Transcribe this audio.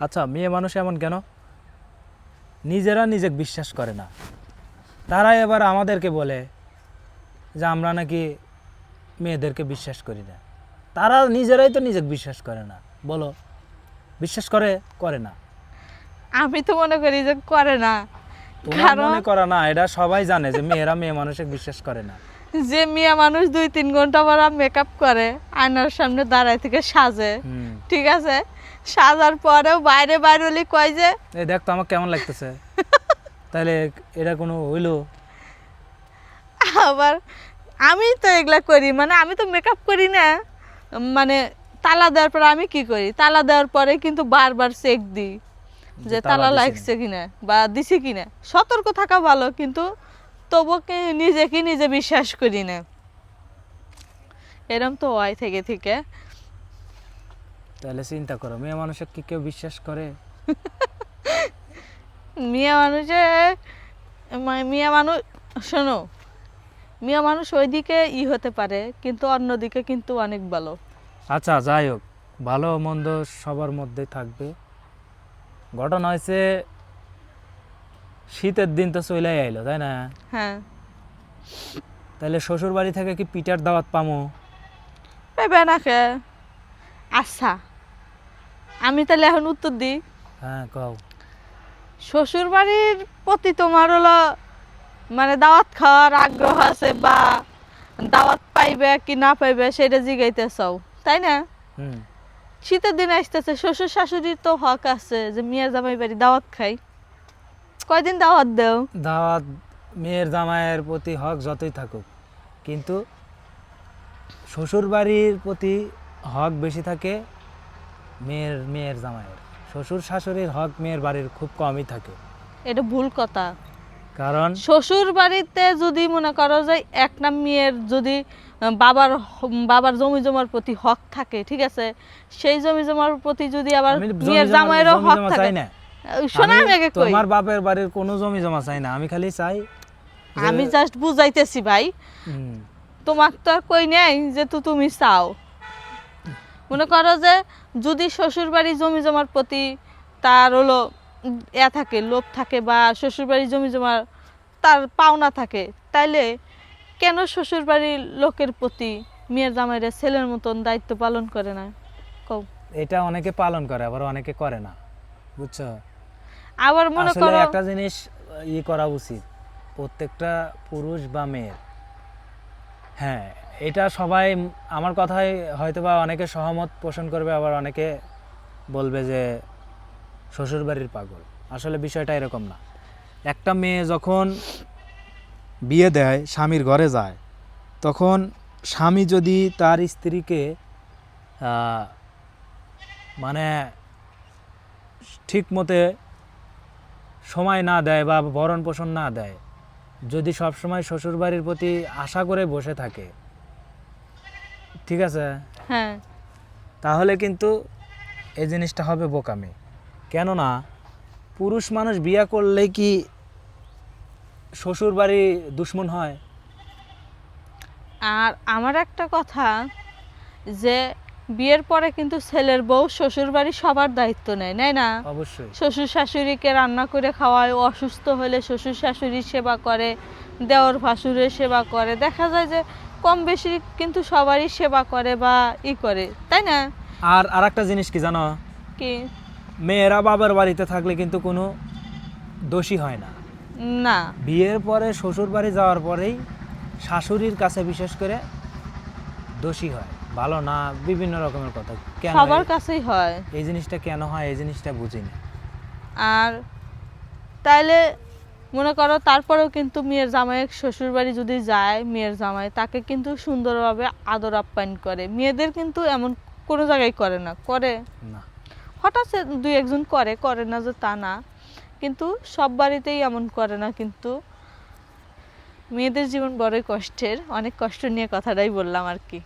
আচ্ছা মেয়ে মানুষ এমন কেন? নিজেরা নিজে বিশ্বাস করে না। তারা এবার আমাদেরকে বলে যে আমরা নাকি মেয়েদেরকে বিশ্বাস করি না। তারা নিজেরাই তো নিজে বিশ্বাস করে না। বলো বিশ্বাস করে করে না? আমি তো মনে করি যে করে না। তোমার মনে করা না এটা সবাই জানে যে মেয়েরা মেয়ে মানুষকে বিশ্বাস করে না। যে মেয়ে মানুষ দুই তিন ঘণ্টা পর মেকআপ করে আয়নার সামনে দাঁড়ায় থেকে সাজে। ঠিক আছে? সাজার পরেও বাইরে বাইরে হলে কয় যে? এই দেখ তো আমার কেমন লাগতেছে। তাহলে এটা কোনো হইল? আবার আমি তো এগুলা করি মানে আমি তো মেকআপ করি না। মানে তালা দেওয়ার পর আমি কি করি? তালা দেওয়ার পরে কিন্তু বারবার চেক দিই যে তালা লাগছে কিনা বা দিছি কিনা। সতর্ক থাকা ভালো কিন্তু তবু কি নিজেকে নিজে বিশ্বাস করি না। এরম তো হয় থেকে থেকে। তাহলে চিন্তা করো মেয়ে মানুষের কি কেউ বিশ্বাস করে? মিয়া মানুষে মিয়া মানুষ শোনো মিয়া মানুষ ওইদিকে ই হতে পারে কিন্তু অন্যদিকে কিন্তু অনেক ভালো। আচ্ছা যাই হোক ভালো মন্দ সবার মধ্যে থাকবে। ঘটনা হয়েছে শীতের দিন তো চলে আইলো তাই না? হ্যাঁ। তাহলে শ্বশুর বাড়ি থেকে কি পিঠার দাওয়াত পামো? পেবে না খে। আচ্ছা। আমি তাহলে এখন উত্তর দিই। হ্যাঁ কও। শ্বশুর বাড়ির প্রতি তোমার হলো মানে দাওয়াত খাওয়ার আগ্রহ আছে বা দাওয়াত পাইবে কি না পাইবে সেটা জিগাইতে চাও তাই না? শীতের দিন আসতেছে শ্বশুর শাশুড়ির তো হক আছে যে মিয়া জামাই বাড়ি দাওয়াত খাই। কয়দিন দাওয়াত দেও? দাওয়াত মেয়ের জামাইয়ের প্রতি হক যতই থাকুক কিন্তু শ্বশুর বাড়ির প্রতি হক বেশি থাকে মেয়ের মেয়ের জামাইয়ের। শ্বশুর শাশুড়ির হক মেয়ের বাড়ির খুব কমই থাকে। এটা ভুল কথা। কারণ শ্বশুর বাড়িতে যদি মনে করো যে এক নাম মেয়ের যদি বাবার বাবার জমি জমার প্রতি হক থাকে ঠিক আছে? সেই জমি জমার প্রতি যদি আবার মেয়ের জমা- জামাইয়েরও হক থাকে। না। শোনা আগে কই? তোমার বাপের বাড়ির কোনো জমি জমা চাই না। আমি খালি চাই আমি জাস্ট বুঝাইতেছি ভাই। তোমাকে তো আর কই নেই যে তো তুমি চাও। মনে করো যে যদি শ্বশুর বাড়ি জমি জমার প্রতি তার হলো এ থাকে লোভ থাকে বা শ্বশুর বাড়ি জমি জমার তার পাওনা থাকে তাইলে কেন শ্বশুর বাড়ির লোকের প্রতি মেয়ের জামাইরা ছেলের মতন দায়িত্ব পালন করে না? কও। এটা অনেকে পালন করে আবার অনেকে করে না বুঝছ? আবার মনে করো একটা জিনিস ই করা উচিত প্রত্যেকটা পুরুষ বা মেয়ের হ্যাঁ এটা সবাই আমার কথায় হয়তো বা অনেকে সহমত পোষণ করবে, আবার অনেকে বলবে যে শ্বশুরবাড়ির পাগল। আসলে বিষয়টা এরকম না। একটা মেয়ে যখন বিয়ে দেয়, স্বামীর ঘরে যায়, তখন স্বামী যদি তার স্ত্রীকে মানে ঠিক মতে সময় না দেয় বা ভরণ পোষণ না দেয়, যদি সবসময় শ্বশুরবাড়ির প্রতি আশা করে বসে থাকে ঠিক আছে? হ্যাঁ। তাহলে কিন্তু এই জিনিসটা হবে বোকামি। কেননা পুরুষ মানুষ বিয়ে করলে কি শ্বশুর বাড়ি দুশ্মন হয়? আর আমার একটা কথা যে বিয়ের পরে কিন্তু ছেলের বউ শ্বশুর বাড়ি সবার দায়িত্ব নেয় নেয় না? অবশ্যই। শ্বশুর শাশুড়িকে রান্না করে খাওয়ায় অসুস্থ হলে শ্বশুর শাশুড়ির সেবা করে দেওর ভাসুরের সেবা করে। দেখা যায় যে কম বেশি কিন্তু সবারই সেবা করে বা ই করে তাই না? আর আরেকটা জিনিস কি জানো? কি? মেয়েরা বাবার বাড়িতে থাকলে কিন্তু কোনো দোষী হয় না। না। বিয়ের পরে শ্বশুর বাড়ি যাওয়ার পরেই শাশুড়ির কাছে বিশেষ করে দোষী হয়। ভালো না বিভিন্ন রকমের কথা। কেন সবার কাছেই হয়। এই জিনিসটা কেন হয় এই জিনিসটা বুঝি না আর তাইলে মনে করো তারপরেও কিন্তু মেয়ের জামাই শ্বশুর বাড়ি যদি যায় মেয়ের জামাই তাকে কিন্তু সুন্দরভাবে আদর আপ্যায়ন করে। মেয়েদের কিন্তু এমন কোনো জায়গায় করে না করে। না। হঠাৎ দুই একজন করে করে না যে তা না। কিন্তু সব বাড়িতেই এমন করে না কিন্তু মেয়েদের জীবন বড়ই কষ্টের। অনেক কষ্ট নিয়ে কথাটাই বললাম আর কি।